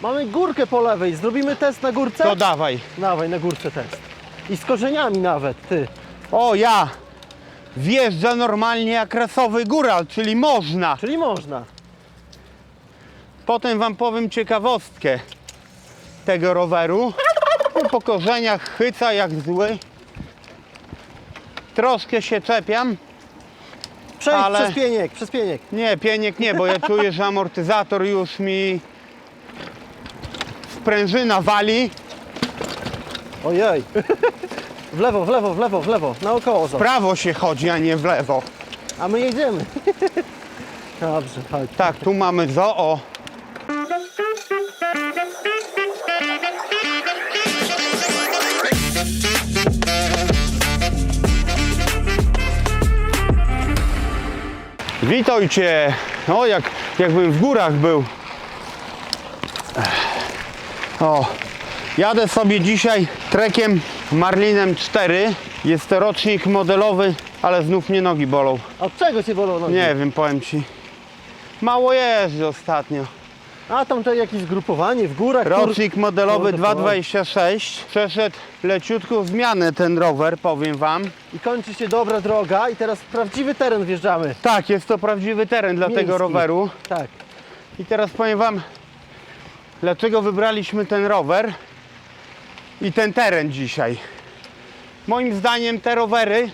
Mamy górkę po lewej, zrobimy test na górce? To dawaj. Dawaj, na górce test. I z korzeniami nawet, ty. O, ja wjeżdża normalnie jak rasowy góral, czyli można. Czyli można. Potem wam powiem ciekawostkę tego roweru. No, Po korzeniach chyca jak zły. Troszkę się czepiam. Przejdź Ale- przez pieniek, przez pieniek. Nie, pieniek nie, bo ja czuję, że amortyzator już mi sprężyna wali. Ojej. W lewo, w lewo, w lewo, w lewo, naokoło W zobacz. prawo się chodzi, a nie w lewo. A my jedziemy. Dobrze, chodź. Tak, tu mamy zoo. Witajcie! No, jak, jakbym w górach był. O, jadę sobie dzisiaj trekiem Marlinem 4. Jest to rocznik modelowy, ale znów mnie nogi bolą. A Od czego cię bolą nogi? Nie wiem, powiem ci. Mało jeżdżę ostatnio. A tam to jakieś zgrupowanie w górach. tur- Rocznik modelowy Kurde, 226. Przeszedł leciutką zmianę ten rower, powiem wam. I kończy się dobra droga i teraz w prawdziwy teren wjeżdżamy. Tak, jest to prawdziwy teren dla Miejski. tego roweru. Tak. I teraz powiem wam, dlaczego wybraliśmy ten rower i ten teren dzisiaj. Moim zdaniem te rowery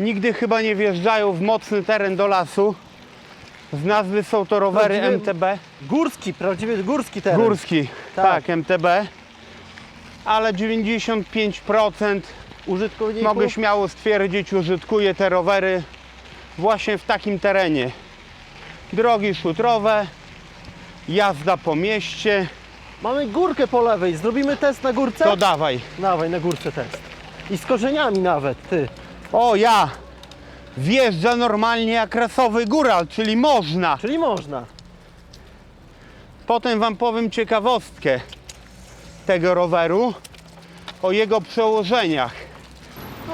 nigdy chyba nie wjeżdżają w mocny teren do lasu. Z nazwy są to rowery Prawdziwy- MTB. Górski, prawdziwy górski teren. Górski, Tak. tak, MTB. Ale 95% Użytkowników. mogę śmiało stwierdzić, użytkuję te rowery właśnie w takim terenie. Drogi szutrowe, jazda po mieście, Mamy górkę po lewej, zrobimy test na górce? to dawaj. Dawaj, na górce test. I z korzeniami nawet, ty. O ja, wjeżdża normalnie jak rasowy góral, czyli można. Czyli można. Potem wam powiem ciekawostkę tego roweru, o jego przełożeniach.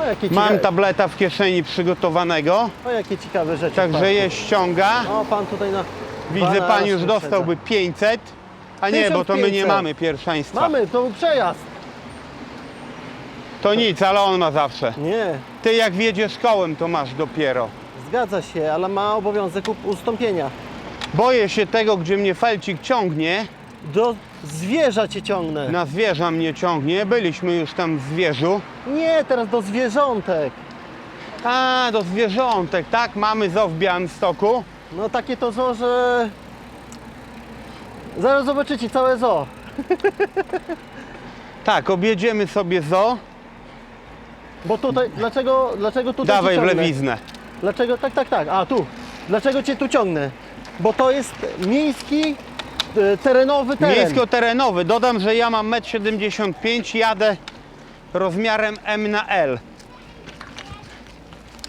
O jakie, Mam ciekawe, tableta w kieszeni przygotowanego, o jakie ciekawe rzeczy. także pan. je ściąga. O, pan tutaj na... Widzę, pan już dostałby 500, a nie, bo to my nie 1500. mamy pierwszeństwa. Mamy, to był przejazd. To nic, ale on ma zawsze. Nie, Ty jak wjedziesz kołem, to masz dopiero. zgadza się, ale ma obowiązek up- ustąpienia. Boję się tego, gdzie mnie felcik ciągnie, Do zwierza cię ciągnę. na zwierza mnie ciągnie, byliśmy już tam w zwierzu. Nie, teraz do zwierzątek. A, do zwierzątek, tak? Mamy zoo w Białymstoku. No takie to zoo, że... Zaraz zobaczycie całe zoo. Tak, objedziemy sobie zoo. Bo tutaj, dlaczego, dlaczego tutaj Dawaj cię w ciągnę? lewiznę. Dlaczego, tak, tak, tak, a tu. Dlaczego cię tu ciągnę? Bo to jest miejski, e, terenowy teren. Miejsko-terenowy. Dodam, że ja mam 1,75 m, jadę rozmiarem M na L.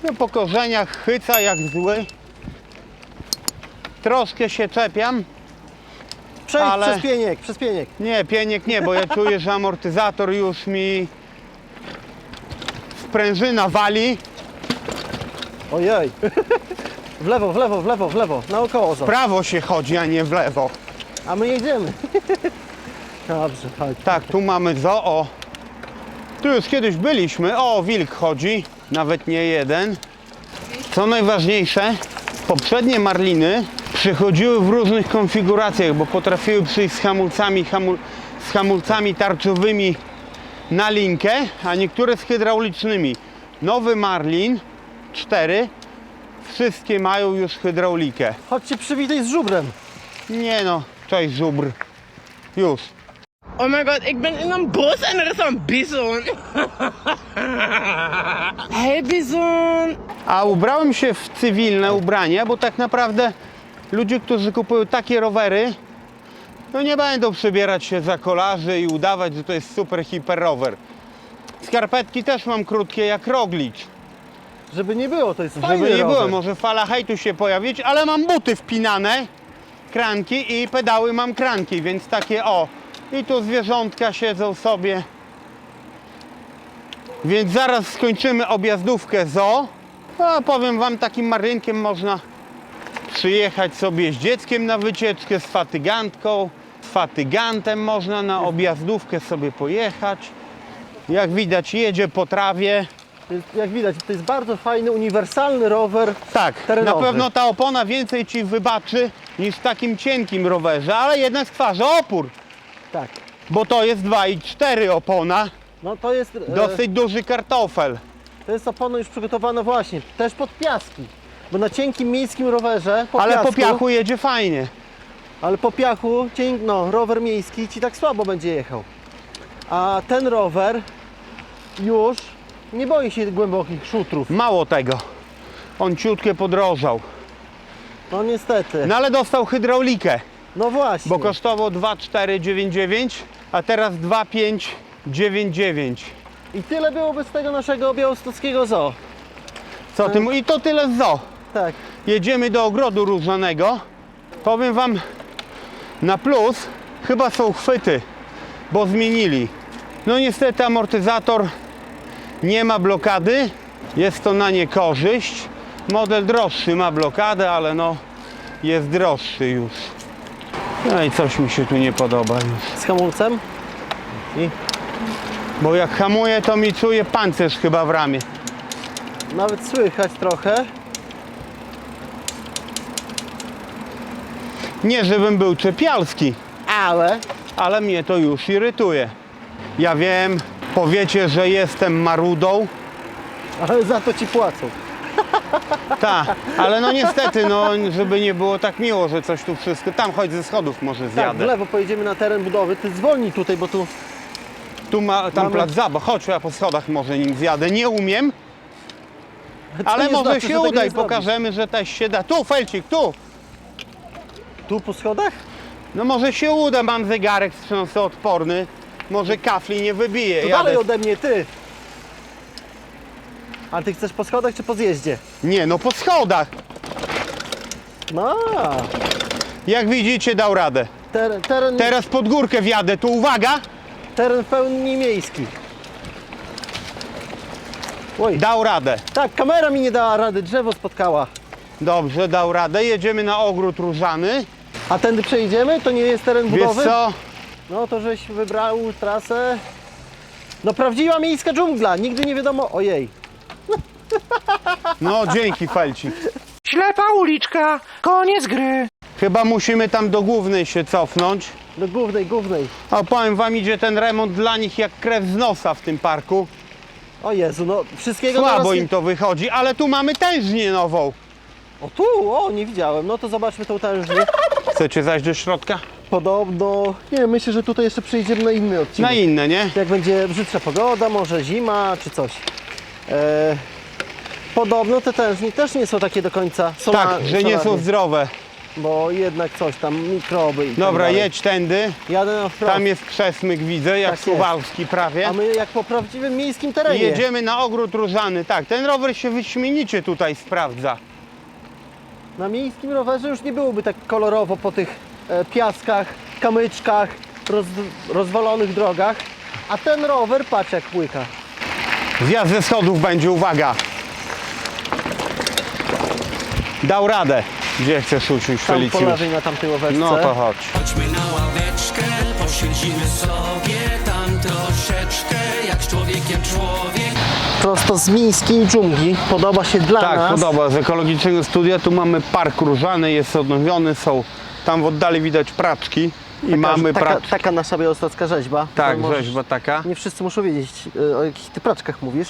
No po korzeniach chyca jak zły. Troszkę się czepiam. Przejdź ale- przez pieniek, przez pieniek. Nie, pieniek nie, bo ja czuję, że amortyzator już mi sprężyna wali. Ojej. W lewo, w lewo, w lewo, w lewo, naokoło W zobacz. prawo się chodzi, a nie w lewo. A my jedziemy. Dobrze, chodź. Tak, tu mamy zoo. Tu już kiedyś byliśmy. O, wilk chodzi. Nawet nie jeden. Co najważniejsze, poprzednie marliny przychodziły w różnych konfiguracjach, bo potrafiły przyjść z hamulcami, hamul, z hamulcami tarczowymi na linkę, a niektóre z hydraulicznymi. Nowy Marlin 4 wszystkie mają już hydraulikę. Chodź się przywitaj z żubrem. Nie no, cześć żubr. Już. Oh my god, ik ben in een bos en er is een bison. hey bison. A ubrałem się w cywilne ubranie, bo tak naprawdę ludzie, którzy kupują takie rowery, no nie będą przebierać się za kolarzy i udawać, że to jest super hiper rower. Skarpetki też mam krótkie jak roglicz. Żeby nie było, to jest fajny Żeby nie rower. było, może fala hejtu się pojawić, ale mam buty wpinane, kranki i pedały mam kranki, więc takie o. I tu zwierzątka siedzą sobie. Więc zaraz skończymy objazdówkę zoo. A powiem wam, takim marynkiem można przyjechać sobie z dzieckiem na wycieczkę, z fatygantką, fatygantem można na objazdówkę sobie pojechać. Jak widać jedzie po trawie. Jak widać, to jest bardzo fajny, uniwersalny rower. Tak, Terenowy. na pewno ta opona więcej Ci wybaczy niż w takim cienkim rowerze, ale jednak stwarza opór, Tak. bo to jest 2,4 opona, No to jest, e, dosyć duży kartofel. to jest opona już przygotowana właśnie, też pod piaski. Bo na cienkim miejskim rowerze, po Ale piasku, po piachu jedzie fajnie. ale po piachu, cienk, no, rower miejski ci tak słabo będzie jechał. A ten rower już nie boi się głębokich szutrów. Mało tego, on ciutkie podrożał. No niestety. No ale dostał hydraulikę, No właśnie. bo kosztował 2,499, a teraz 2,599. I tyle byłoby z tego naszego białostockiego zoo. Co ty mu... I to tyle z zoo. Tak. Jedziemy do ogrodu różanego. Powiem Wam na plus, chyba są chwyty, bo zmienili. No niestety amortyzator nie ma blokady, jest to na niekorzyść. Model droższy ma blokadę, ale no jest droższy już. No i coś mi się tu nie podoba już. Z hamulcem. I Bo jak hamuje, to mi czuje pancerz chyba w ramię. nawet słychać trochę. Nie, żebym był czepialski, Ale ale mnie to już irytuje. Ja wiem, powiecie, że jestem marudą. ale za to ci płacą. Tak, ale no niestety, no żeby nie było tak miło, że coś tu wszystko. Tam chodź ze schodów może Tak, w zjadę. lewo pojedziemy na teren budowy. Ty zwolnij tutaj, bo tu Tu ma tam Mamy- plac zabaw. Chodź, ja po schodach może nim zjadę. Nie umiem, To ale nie może znaczy, się uda i zrobisz. pokażemy, że też się da. Tu, Felcik, tu! Tu po schodach? No może się uda, mam zegarek wstrząsoodporny. Może kafli nie wybije. To Jadę. dalej ode mnie, ty! A ty chcesz po schodach czy po zjeździe? Nie, no po schodach. No, Jak widzicie, dał radę. teren, teren, Teraz pod górkę wjadę, tu uwaga! teren w pełni miejski. Oj, Dał radę. tak, kamera mi nie dała rady, drzewo spotkała. Dobrze, dał radę. Jedziemy na ogród różany. A tędy przejdziemy? To nie jest teren Wiesz budowy? co? No to żeś wybrał trasę. No prawdziwa miejska dżungla, nigdy nie wiadomo, ojej. No dzięki Felcik. Ślepa uliczka, koniec gry. Chyba musimy tam do głównej się cofnąć. Do głównej, głównej. A powiem wam, idzie ten remont dla nich jak krew z nosa w tym parku. O Jezu, no wszystkiego Słabo naraz... im to wychodzi, ale tu mamy tężnię nową. O tu, o nie widziałem, no to zobaczmy tą tężnię. Chcecie zajść do środka? Podobno, nie wiem, myślę, że tutaj jeszcze przejdziemy na inny odcinek. Na inne, nie? Jak będzie brzydsza pogoda, może zima czy coś. E, podobno te tężnie też nie są takie do końca sola, Tak, że nie są solarnie, zdrowe. Bo jednak coś tam, mikroby i tak Dobra, dalej. jedź tędy. Jadę na wprost. Tam jest przesmyk, widzę, jak Tak jest. Prawie. A my jak po prawdziwym miejskim terenie. jedziemy na ogród różany. Tak, ten rower się wyśmienicie tutaj sprawdza. Na miejskim rowerze już nie byłoby tak kolorowo po tych e, piaskach, kamyczkach, roz, rozwalonych drogach. A ten rower, patrz jak łyka. Zjazd ze schodów będzie, uwaga. Dał radę. Gdzie chcesz usiąść, Tam po Felicjusz? lewej na tamtej ławeczce. No to chodź. Chodźmy na ławeczkę, posiedzimy sobie tam troszeczkę, jak człowiekiem człowiek. Prosto z miejskiej dżungli. Podoba się dla Tak, nas. podoba. Z ekologicznego studia tu mamy park różany, jest odnowiony, są tam w oddali widać praczki i Taka- mamy taka, praczki. taka nasza białostocka rzeźba. Tak, możesz- rzeźba taka. Nie wszyscy muszą wiedzieć, e, o jakich ty praczkach mówisz.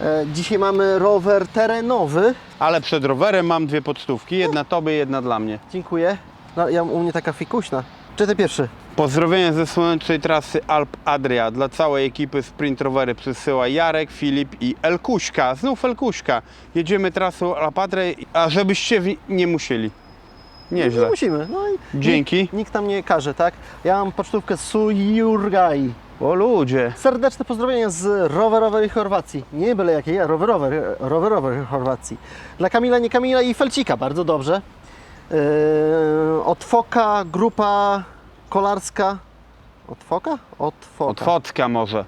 E, Dzisiaj mamy rower terenowy. Ale przed rowerem mam dwie podstówki, jedna tobie, jedna dla mnie. Dziękuję. No, ja, u mnie taka fikuśna. Czy ty pierwszy? Pozdrowienia ze słonecznej trasy Alp Adria dla całej ekipy Sprint Rowery przysyła Jarek, Filip i Elkuśka. Znów Elkuśka. Jedziemy trasą Alp Adria, a żebyście nie musieli. Nie Nieźle. musimy. No i Dzięki. Nikt, nikt nam nie każe, tak? Ja mam pocztówkę z Sujurgai. O ludzie. Serdeczne pozdrowienia z rowerowej Chorwacji. Nie byle jakiej, ja rowerowej, rowerowej Chorwacji. Dla Kamila, nie Kamila i Felcika, bardzo dobrze. Yy, od Foka, grupa kolarska. Od Foka? Od Foka. Od Focka może.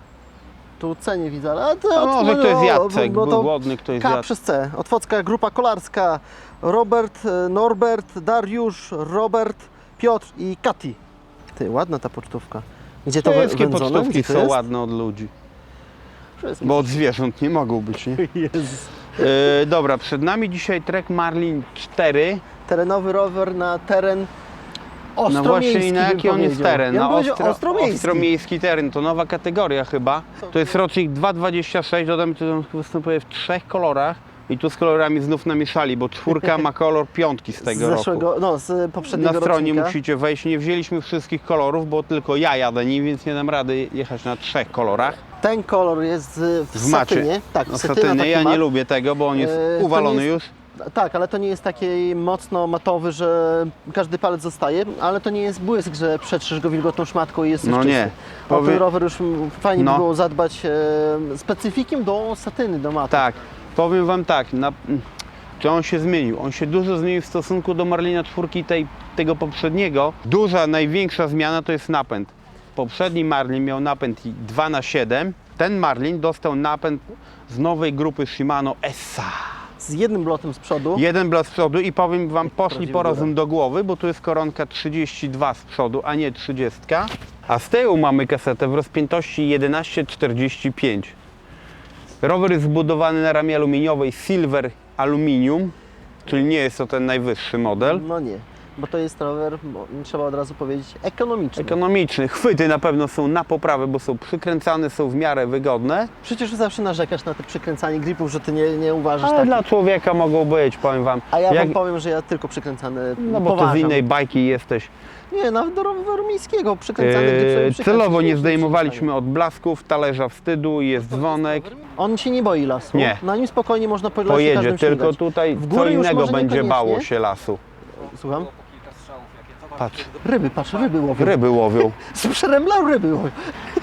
Tu C nie widzę, ale to A od- może ktoś no, Jacek, no był to głodny, ktoś K zjadł. przez C. Od Focka, grupa kolarska. Robert, e, Norbert, Dariusz, Robert, Piotr i Kati. Ty, ładna ta pocztówka. Gdzie to wę- Wszystkie wędzone? pocztówki Gdzie to są jest? ładne od ludzi. Wszystkie. Bo od zwierząt nie mogą być, nie? Jezus. E, dobra, przed nami dzisiaj Trek Marlin 4. Terenowy rower na teren No ostromiejski. właśnie i na bym jaki on jest powiedział. teren? Ja Na bym powiedział ostro, ostromiejski. ostromiejski teren, to nowa kategoria chyba. To jest rocznik 2.26, dodam, że występuje w trzech kolorach. I tu z kolorami znów namieszali, bo czwórka ma kolor piątki z z tego roku. zeszłego, no z poprzedniego Na stronie rocznika. musicie wejść. Nie wzięliśmy wszystkich kolorów, bo tylko ja jadę nim, więc nie dam rady jechać na trzech kolorach. Ten kolor jest y, w, W macie. satynie. Tak, No, satyna satyny, taki ja nie lubię tego, bo on jest E, to uwalony nie już. Tak, ale to nie jest taki mocno matowy, że każdy palec zostaje, ale to nie jest błysk, że przetrzesz go wilgotną szmatką i jest już No czysty. nie. O Powie- ten rower już fajnie No. by było zadbać e, specyfikiem do satyny, do matu. Tak, powiem Wam tak, na, czy on się zmienił? On się dużo zmienił w stosunku do Marlina czwórki tej, tego poprzedniego. Duża, największa zmiana to jest napęd. Poprzedni Marlin miał napęd 2 na 7 ten Marlin dostał napęd z nowej grupy Shimano Essa. Z jednym blotem z przodu. Jeden blok z przodu i powiem Wam, poszli po rozum do głowy, bo tu jest koronka 32 z przodu, a nie 30. A z tyłu mamy kasetę w rozpiętości 1145. Rower jest zbudowany na ramie aluminiowej Silver Aluminium, czyli nie jest to ten najwyższy model. No nie, bo to jest rower, bo, trzeba od razu powiedzieć, ekonomiczny. Ekonomiczny. Chwyty na pewno są na poprawę, bo są przykręcane, są w miarę wygodne. Przecież zawsze narzekasz na te przykręcanie gripów, że ty nie, nie uważasz Ale dla człowieka mogą być, powiem Wam. A ja Jak- wam powiem, że ja tylko przykręcane No bo ty z poważam. innej bajki jesteś. Nie, nawet do roweru miejskiego przykręcany grip sobie Eee, przykręcić, celowo nie zdejmowaliśmy odblasków, talerza wstydu, jest dzwonek. On się nie boi lasu. Nie. Na nim spokojnie można po lasie Pojedzie, każdym tylko tutaj W co górę już innego może będzie niekoniecznie. bało się lasu. Słucham? Patrz, Ryby, patrz, ryby łowią. ryby łowią. Z przeremlał ryby łowią.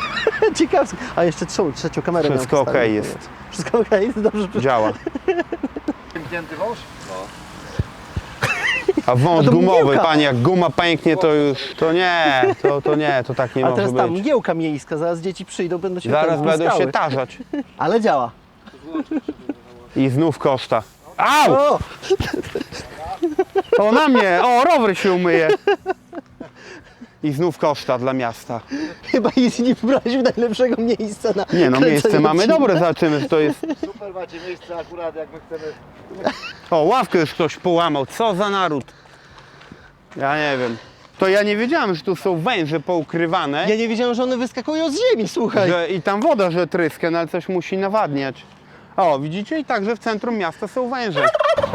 Ciekawsko. A jeszcze trzecią, trzecią kamerę Wszystko ok postawić. jest, Wszystko okej, jest dobrze. działa. A wąż A to gumowy, mgiełka. panie, jak guma pęknie, to już, to nie, to, to nie, to tak nie A może teraz ta być. mgiełka miejska, zaraz dzieci przyjdą, będą się Zaraz tam będą się tarzać. Ale działa. I znów koszta. Au! O! O, na mnie! O, rower się umyje. I znów koszta dla miasta. Chyba nic nie wybraliśmy najlepszego miejsca na Nie no, kręcenie miejsce mamy odcinka. dobre, zobaczymy, że to jest... Super macie miejsce akurat jak my chcemy. O, ławkę już ktoś połamał, co za naród. Ja nie wiem. To ja nie wiedziałem, że tu są węże poukrywane Ja nie wiedziałem, że one wyskakują z ziemi, słuchaj. że, i tam woda, że tryskę, no ale coś musi nawadniać. O, widzicie? I także w centrum miasta są węże.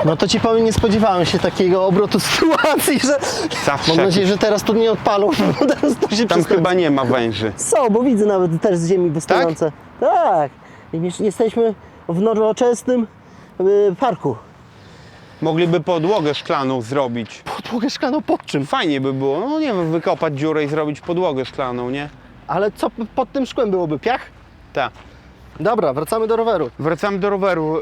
No to ci powiem, nie spodziewałem się takiego obrotu sytuacji, że... Zawsze. Mam nadzieję, że teraz tu nie odpalą, bo teraz to się Tam chyba nie ma węży. Są, bo widzę nawet też z ziemi wystające. Tak. Wiesz, Jesteśmy w nowoczesnym y, parku. Mogliby podłogę szklaną zrobić. Podłogę szklaną pod czym? Fajnie by było, no nie wiem, wykopać dziurę i zrobić podłogę szklaną, nie? Ale co pod tym szkłem byłoby? Piach? Tak. Dobra, wracamy do roweru. Wracamy do roweru.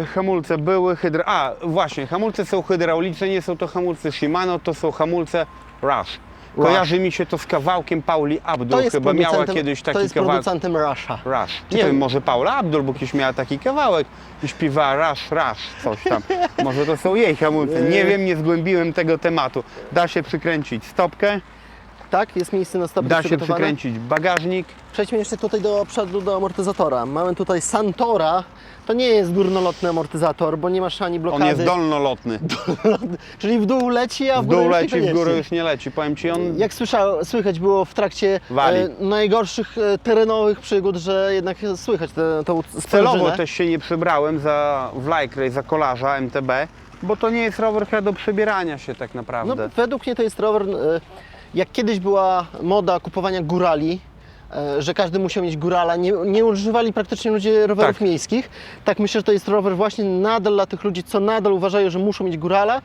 Yy, hamulce były hydra... A, właśnie, hamulce są hydrauliczne, nie są to hamulce Shimano, to są hamulce Rush. Kojarzy mi się to z kawałkiem Pauli Abdul, chyba miała kiedyś taki To jest kawałek. producentem Rusha. Rush. Nie wiem, może Paula Abdul, bo kiedyś miała taki kawałek i śpiewała Rush, Rush, coś tam. może to są jej hamulce. Nie wiem, nie zgłębiłem tego tematu. Da się przykręcić stopkę, Tak, jest miejsce na stopy da się przygotowane. przykręcić bagażnik. Przejdźmy jeszcze tutaj do przodu, do amortyzatora. Mamy tutaj Santora. To nie jest górnolotny amortyzator, bo nie masz ani On blokady. jest dolnolotny. Czyli w dół leci, a w W górę dół już leci, w niekoniecznie. górę już nie leci. Powiem Ci, on Jak słyszał, słychać było w trakcie Wali. e, najgorszych e, terenowych przygód, że jednak słychać tę tą Celowo sprężynę. też się nie przebrałem za Wlajkrej, za kolarza MTB, bo to nie jest rower chyba do przebierania się tak No, naprawdę. według mnie to jest rower, e, jak kiedyś była moda kupowania górali, e, że każdy musiał mieć górala, nie, nie używali praktycznie ludzie rowerów Tak. miejskich. Tak myślę, że to jest rower właśnie nadal dla tych ludzi, co nadal uważają, że muszą mieć górala,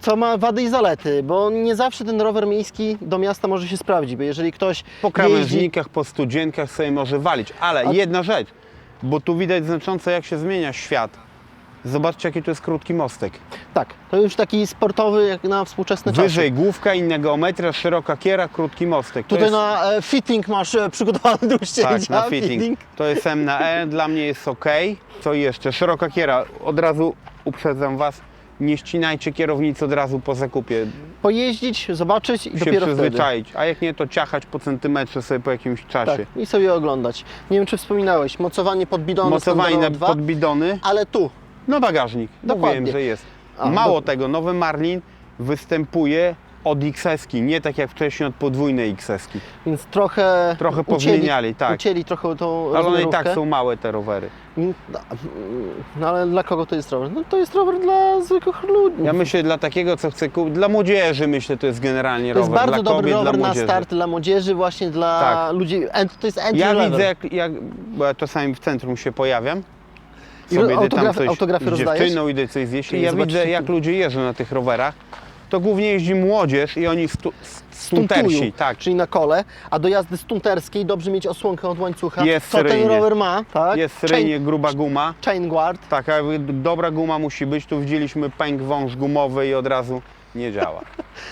co ma wady i zalety, bo nie zawsze ten rower miejski do miasta może się sprawdzić, bo jeżeli ktoś Po jeździ... krawężnikach, po studzienkach sobie może walić, ale A- jedna rzecz, bo tu widać znacząco jak się zmienia świat. Zobaczcie jaki to jest krótki mostek. Tak, to już taki sportowy jak na współczesne czasy. Wyżej główka, inna geometria, szeroka kiera, krótki mostek. To Tutaj jest, na e, fitting masz e, przygotowany do ścięcia. tak, na fitting. To jest M na E, dla mnie jest ok. Co jeszcze? Szeroka kiera, od razu uprzedzam Was, nie ścinajcie kierownicy od razu po zakupie. Pojeździć, zobaczyć i Się dopiero wtedy. przyzwyczaić. A jak nie, to ciachać po centymetrze sobie po jakimś czasie. Tak, i sobie oglądać. Nie wiem, czy wspominałeś, mocowanie pod bidony Mocowanie na standardowo dwa, pod bidony. ale tu. No bagażnik, Dokładnie. mówiłem, że jest. A, Mało do- tego, nowy Marlin występuje od XS-ki, nie tak jak wcześniej od podwójnej XS-ki. Więc trochę. Trochę ucięli, pozmieniali, tak. Ucięli trochę tą Ale one i tak są małe te rowery. No, no ale dla kogo to jest rower? No to jest rower dla zwykłych ludzi. Ja myślę dla takiego, co chce kupić, dla młodzieży myślę, to jest generalnie to jest rower. bardzo dla dobry kobiet, rower na start dla młodzieży, właśnie dla Tak. ludzi. To jest entry Ja level. widzę, jak, jak, bo ja czasami w centrum się pojawiam. Sobie idę autografy- tam coś z dziewczyną, idę coś zjeść i ja widzę, jak- ludzie jeżdżą na tych rowerach. To głównie jeździ młodzież i oni stu, stuntersi, tak. czyli na kole, a do jazdy stunterskiej dobrze mieć osłonkę od łańcucha. Jest Co ten seryjnie. rower ma, tak? Jest Chain, seryjnie gruba guma. chain guard. Taka dobra guma musi być. Tu widzieliśmy pęk wąż gumowy i od razu nie działa.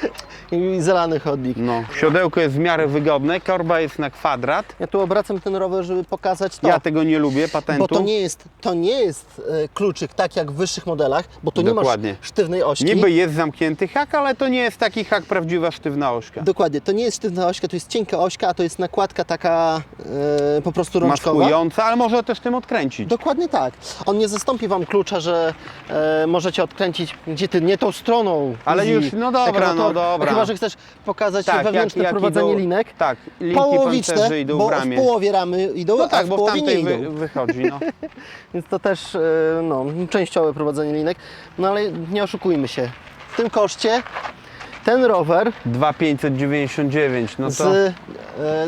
i zelany chodnik. No, siodełko jest w miarę wygodne, korba jest na kwadrat. Ja tu obracam ten rower, żeby pokazać to. Ja tego nie lubię, patentu. bo to nie jest, to nie jest e, kluczyk tak jak w wyższych modelach, bo tu Dokładnie. nie masz sztywnej ośki. Niby jest zamknięty hak, ale to nie jest taki hak prawdziwa sztywna ośka. Dokładnie, to nie jest sztywna ośka, to jest cienka ośka, a to jest nakładka taka e, po prostu rączkowa. Maskująca, ale może też tym odkręcić. Dokładnie tak. On nie zastąpi Wam klucza, że e, możecie odkręcić gdzie Ty nie tą stroną. Ale Już- no dobra, ekranator. no dobra. Chyba, że chcesz pokazać Tak, wewnętrzne jak- jak prowadzenie idą- linek. Tak, linki Połowiczne, idą bo w ramię. w połowie ramy idą, No a tak, w bo w połowie nie tamtej idą. wy, wychodzi. No. Więc to też e, no, częściowe prowadzenie linek. No ale nie oszukujmy się. W tym koszcie ten rower 2599, no to... z e,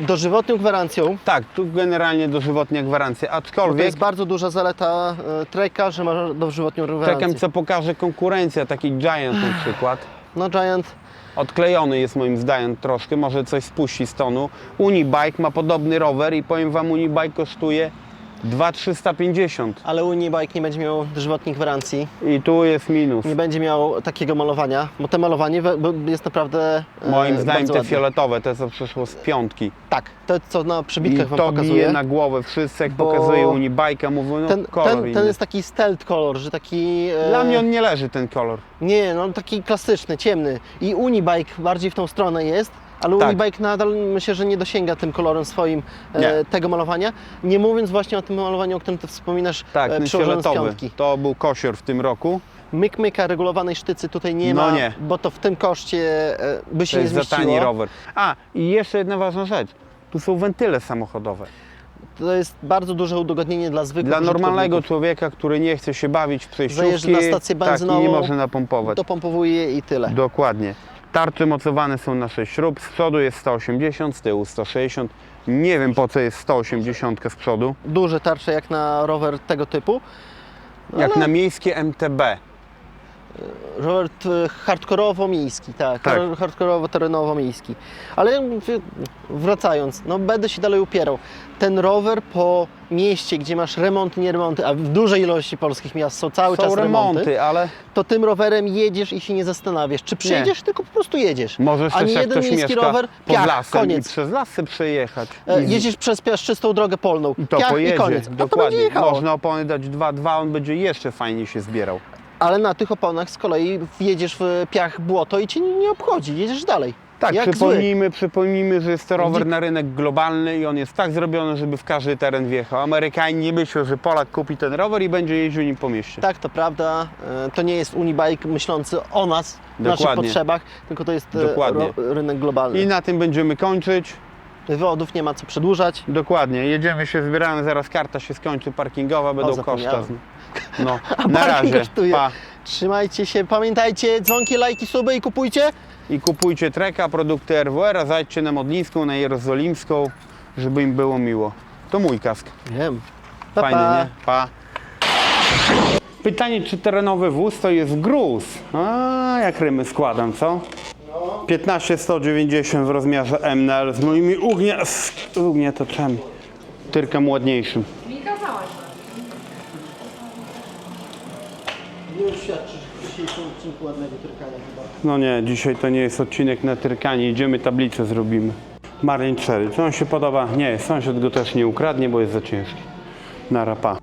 dożywotnią gwarancją Tak, tu generalnie dożywotnia gwarancja, to aczkolwiek jest bardzo duża zaleta e, Treka, że ma dożywotnią gwarancję. czekam co pokaże konkurencja, taki Giant na przykład. No Giant Odklejony jest moim zdaniem troszkę, może coś spuści z tonu. Unibike ma podobny rower i powiem Wam, Unibike kosztuje 2350 Ale Unibike nie będzie miał dożywotniej gwarancji, i tu jest minus. nie będzie miał takiego malowania, bo te malowanie we- bo jest naprawdę e, Moim zdaniem bardzo te ładne. fioletowe, te co przyszło z piątki. Tak, to co na I Wam to pokazuję. bije na głowę wszyscy, jak Bo pokazuje Unibike'a, mówią, no ten, kolor ten, inny. ten jest taki stealth kolor, że taki... e, Dla mnie on nie leży ten kolor. Nie, no taki klasyczny, ciemny. I Unibike bardziej w tą stronę jest, ale Tak. Unibike nadal myślę, że nie dosięga tym kolorem swoim e, tego malowania. Nie mówiąc właśnie o tym malowaniu, o którym Ty wspominasz, Tak, e, ten przełożonym z piątki. To był kosior w tym roku. Myk-myka regulowanej sztycy tutaj nie No ma, nie. bo to w tym koszcie e, by się To nie jest za tani rower. A, i jeszcze jedna ważna rzecz. Tu są wentyle samochodowe. To jest bardzo duże udogodnienie dla zwykłych Dla normalnego człowieka, który nie chce się bawić w przejściówki, Zajeżdża na stację tak, i benzynową, nie może napompować. Dopompowuje i tyle. Dokładnie. Tarcze mocowane są na 6 śrub, z przodu jest 180, z tyłu 160. Nie wiem po co jest 180 z przodu. Duże tarcze jak na rower tego typu. Jak Ale- na miejskie MTB. Rower t- hardkorowo-miejski, tak, Tak. rower hardkorowo-terenowo-miejski. Ale w- wracając, no będę się dalej upierał. Ten rower po mieście, gdzie masz remonty, nie remonty, a w dużej ilości polskich miast są cały Są czas remonty, remonty, ale to tym rowerem jedziesz i się nie zastanawiasz, czy przyjedziesz, tylko po prostu jedziesz. możesz a nie jeden miejski rower, piach, lasem koniec. i przez lasy przejechać. E, Jedziesz przez piaszczystą drogę polną, I to piach pojedzie, i koniec. Dokładnie. Można opony dać 2-2, on będzie jeszcze fajniej się zbierał. Ale na tych oponach z kolei wjedziesz w piach błoto i cię nie, obchodzi, jedziesz dalej. Tak, Jak zły. przypomnijmy, przypomnijmy, że jest to rower na rynek globalny i on jest tak zrobiony, żeby w każdy teren wjechał. Amerykanie nie myślą, że Polak kupi ten rower i będzie jeździł nim po mieście. Tak, to prawda. E, To nie jest Unibike myślący o nas, w naszych Dokładnie. potrzebach, tylko to jest e, Dokładnie. rynek globalny. I na tym będziemy kończyć. Wywodów nie ma co przedłużać. Dokładnie, jedziemy się, zbieramy, zaraz karta się skończy parkingowa, będą koszta. zapomniałem. No, A na parking razie, kosztuje. pa. Trzymajcie się, pamiętajcie, dzwonki, lajki, suby i kupujcie. I kupujcie treka, produkty RWR, zajdźcie na Modlińską, na Jerozolimską, żeby im było miło. To mój kask. Wiem. Pa, Fajny, pa. nie? Pa. Pytanie, czy terenowy wóz to jest gruz? A, jak rymy składam, co? 15-190 w rozmiarze MNL z moimi ugnia... ugniataczami. Tyrkiem ładniejszym. Nie oświadczysz w dzisiejszym odcinku ładnego tyrkania chyba. No nie, dzisiaj to nie jest odcinek na tyrkanie, idziemy tablicę zrobimy. Marlin 4, czy on się podoba? Nie, sąsiad go też nie ukradnie, bo jest za ciężki. Na rapa.